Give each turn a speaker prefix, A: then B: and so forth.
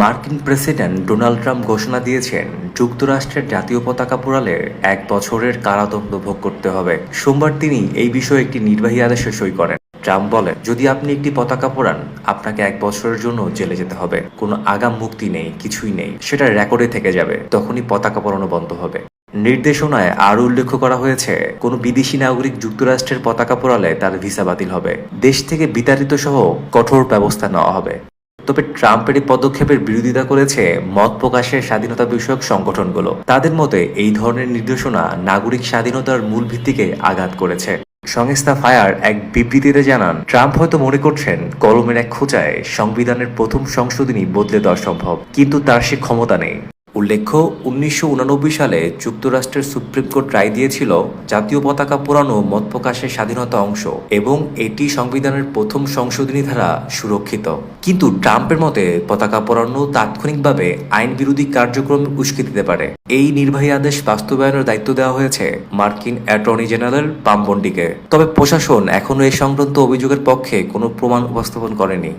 A: মার্কিন president Donald Trump ঘোষণা দিয়েছেন, যুক্তরাষ্ট্রের জাতীয় পতাকা পোড়ালে এক বছরের কারাদণ্ড ভোগ করতে হবে। সোমবার তিনি এই বিষয়ে একটি নির্বাহী আদেশে সই করেন। ট্রাম্প বলেন, যদি আপনি একটি পতাকা পোড়ান, আপনাকে এক বছরের জন্য জেলে যেতে হবে। কোনো আগাম মুক্তি নেই, কিছুই নেই। সেটা রেকর্ডে থেকে যাবে। তখনই পতাকা পোড়ানো বন্ধ হবে। নির্দেশনায় আরও উল্লেখ করা হয়েছে, কোনো বিদেশি নাগরিক যুক্তরাষ্ট্রের পতাকা পোড়ালে তার ভিসা বাতিল হবে। দেশ থেকে বিতাড়িত সহ কঠোর ব্যবস্থা নেওয়া হবে। তবে ট্রাম্পের এই পদক্ষেপের বিরোধিতা করেছে মত প্রকাশের স্বাধীনতা বিষয়ক সংগঠনগুলো। তাদের মতে, এই ধরনের নির্দেশনা নাগরিক স্বাধীনতার মূল ভিত্তিকে আঘাত করেছে। সংস্থা ফায়ার এক বিবৃতিতে জানান, ট্রাম্প হয়তো মনে করছেন, কলমের এক খোঁচায় সংবিধানের প্রথম সংশোধনী বদলে দেওয়া সম্ভব, কিন্তু তার সে ক্ষমতা নেই। উল্লেখ্য, উনিশশো সালে যুক্তরাষ্ট্রের সুপ্রিম কোর্ট রায় দিয়েছিল জাতীয় পতাকা পোড়ানো মত প্রকাশের স্বাধীনতা অংশ এবং এটি সংবিধানের প্রথম সংশোধনী দ্বারা সুরক্ষিত। কিন্তু ট্রাম্পের মতে, পতাকা পোড়ানো তাৎক্ষণিকভাবে আইন বিরোধী কার্যক্রম উস্কে দিতে পারে। এই নির্বাহী আদেশ বাস্তবায়নের দায়িত্ব দেওয়া হয়েছে মার্কিন অ্যাটর্নি জেনারেল পামবন্ডিকে তবে প্রশাসন এখনও এ সংক্রান্ত অভিযোগের পক্ষে কোনো প্রমাণ উপস্থাপন করেনি।